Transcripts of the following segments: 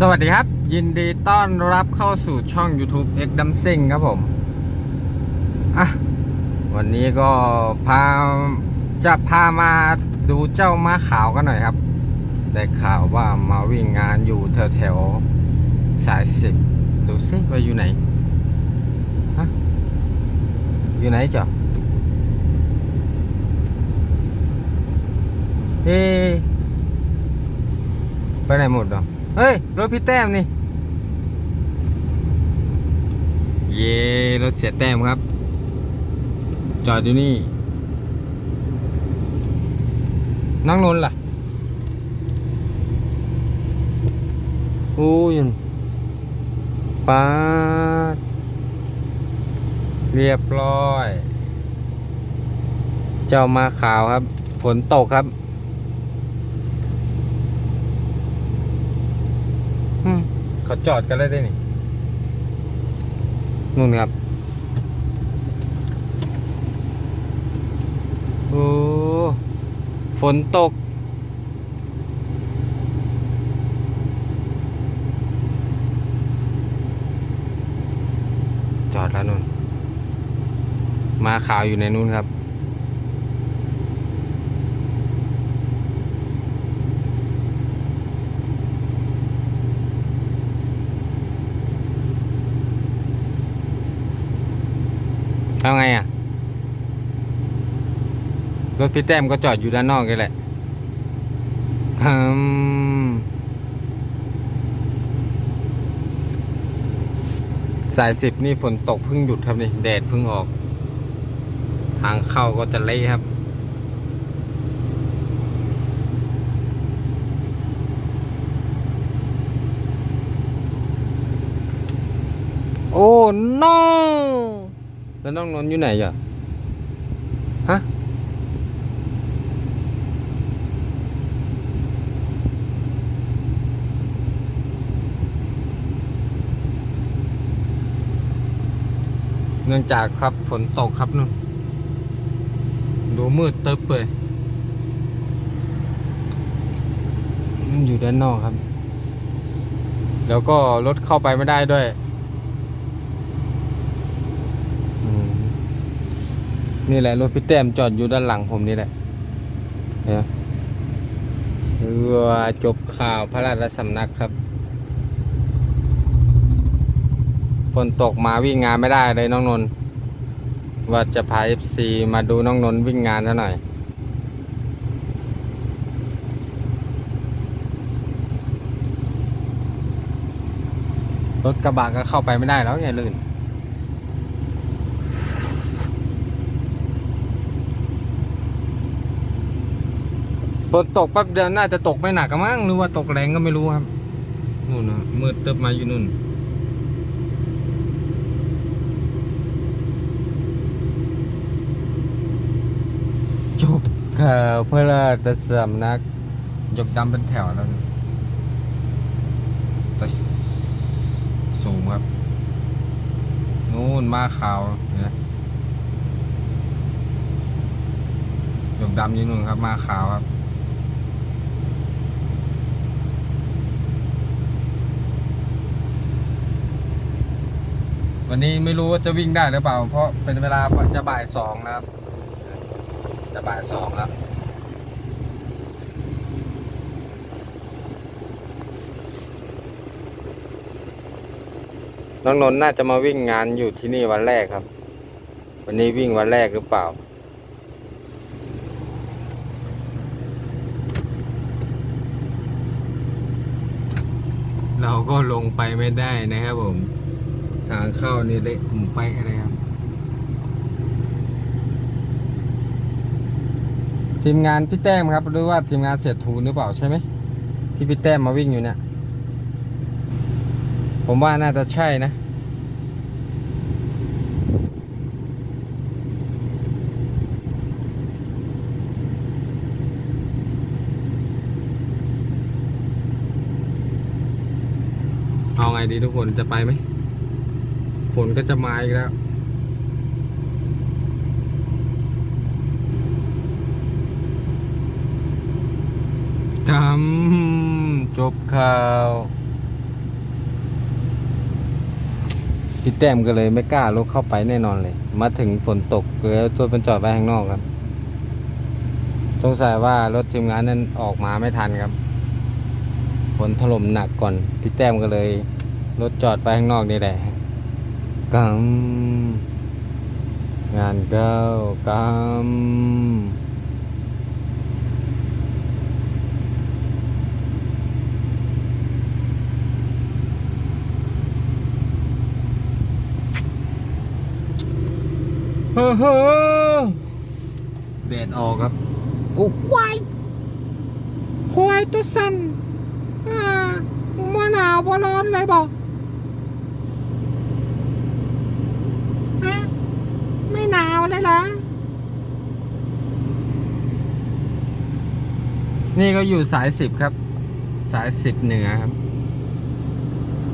สวัสดีครับ ยินดีต้อนรับเข้าสู่ช่อง YouTube X d u m s i n g ครับผมอะวันนี้ก็พาจะพามาดูเจ้าม้าขาวกันหน่อยครับ ได้ข่าวว่ามาวิ่งงานอยู่แถวแถวๆสายสิบดูซิว่าอยู่ไหนฮะอยู่ไหนจ๊ะเอ๊ไปไหนหมดอะ เฮ้ย รถพี่แต้มนี่ เย่รถเสียแต้มครับ จอดอยู่นี่นั่งนนท์ล่ะ โอ้ยปาด เรียบร้อย เจ้ามาขาวครับ ฝนตกครับ อืม เขาจอดกันแล้วได้นี่นู่นครับ โอ้ ฝนตก จอดแล้วนู่น มาขาวอยู่ในนู่นครับ ทำไงอะ รถพี่แต้มก็จอดอยู่ด้านนอกกันแหละอืมสายสิบนี่ฝนตกเพิ่งหยุดครับนี่ แดดเพิ่งออก ทางเข้าก็จะเละครับ โอ้ no แล้วน้องนนท์อยู่ไหนอะฮะเนื่องจากครับฝนตกครับนู่นดูมืดตึ๊บเลยอยู่ด้านนอกครับ แล้วก็รถเข้าไปไม่ได้ด้วย อืม นี่แหละรถพี่แต้มจอดอยู่ด้านหลังผมนี่แหละเนไหมเรือจบข่าวพระราชสำนักครับฝนตกมาวิ่งงานไม่ได้เลยน้องนนท์ว่าจะพาเอฟซีมาดูน้องนนท์วิ่งงานซะหน่อยรถกระบะก็เข้าไปไม่ได้แล้วอย่าลื่น ฝนตกแป๊บเดียวน่าจะตกไม่หนักกมั้งหรือว่าตกแรงก็ไม่รู้ครับนู่นนะมืดตึบมาอยู่นู่นจบข่าวพระราชสำนัก ยกดำเป็นแถวแล้วนะแต่สูงครับนู่นมาขาวเนี่ยยกดำอยืนนู่นครับ มาขาวครับ วันนี้ไม่รู้ว่าจะวิ่งได้หรือเปล่า เพราะเป็นเวลาจะบ่ายสองนะครับ จะบ่ายสองแล้วน้องนนท์น่าจะมาวิ่งงานอยู่ที่นี่วันแรกครับ วันนี้วิ่งวันแรกหรือเปล่า เราก็ลงไปไม่ได้นะครับผม ทางเข้านี่เละตุ่มไปอะไรครับ ทีมงานพี่แต้มครับหรือว่าทีมงานเสียทูนหรือเปล่าใช่ไหมที่พี่แต้มมาวิ่งอยู่เนี่ย ผมว่าน่าจะใช่นะเอาไงดีทุกคนจะไปไหม ฝนก็จะมาอีกแล้ว ทำจบข่าวพี่แต้มก็เลยไม่กล้ารถเข้าไปแน่นอนเลย มาถึงฝนตกแล้วตัวเป็นจอดไว้ข้างนอกครับ สงสัยว่ารถทีมงานนั้นออกมาไม่ทันครับ ฝนถล่มหนักก่อน พี่แต้มก็เลย รถจอดไปข้างนอกนี่แหละ กำงานเก้ากำเฮ้อเฮ้อแดดออกครับโอ้ควายควายตัวสั้นอ่าบ่หนาวบ่ร้อนเลยบอกฮะไม่ห นาวเลยเหรอนี่ก็อยู่สายสิบครับ สายสิบเหนือครับ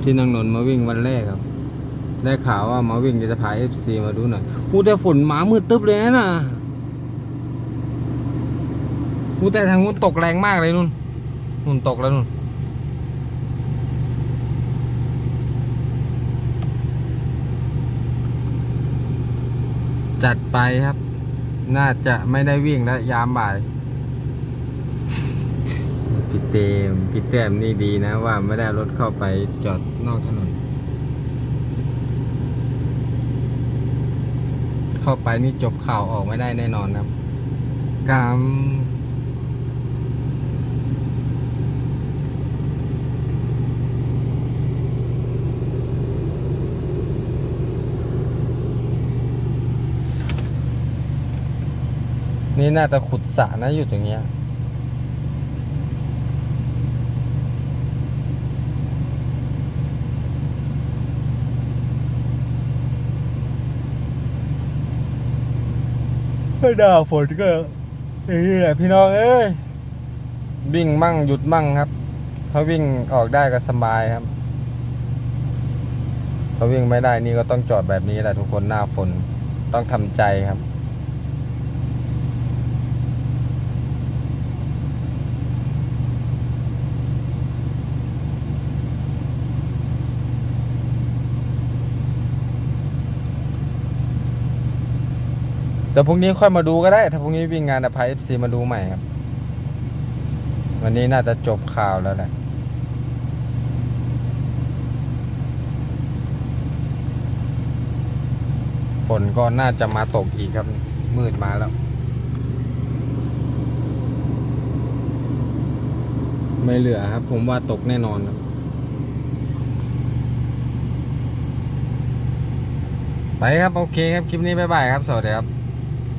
ที่นางนนมาวิ่งวันแรกครับ ได้ข่าวว่ามาวิ่งจะพาเอฟซีมาดูหน่อยอู้แต่ฝนหมามืดตึ๊บเลยนะอู้แต่ทางนู้นตกแรงมากเลยนู่นนู่นตกแล้วนู่น จัดไปครับ น่าจะไม่ได้วิ่งแล้วยามบ่ายพี่เต็มพี่แต้มนี่ดีนะว่าไม่ได้เอารถเข้าไปจอดนอกถนน เข้าไปนี่จบข่าวออกไม่ได้แน่นอนครับกาม นี่น่าจะขุดสระนะอยู่ตรงเนี้ยไม่ด่าฝนก็นี่แหละพี่น้องเอ้ยวิ่งมั่งหยุดมั่งครับถ้าวิ่งออกได้ก็สบายครับถ้าวิ่งไม่ได้นี่ก็ต้องจอดแบบนี้แหละทุกคนหน้าฝนต้องทำใจครับ แต่พรุ่งนี้ค่อยมาดูก็ได้ ถ้าพรุ่งนี้วิ่งงานอภัยเอฟซีมาดูใหม่ครับ วันนี้น่าจะจบข่าวแล้วแหละฝนก็น่าจะมาตกอีกครับ มืดมาแล้ว ไม่เหลือครับ ผมว่าตกแน่นอนครับไปครับ โอเคครับ คลิปนี้ บ๊ายบายครับ สวัสดีครับ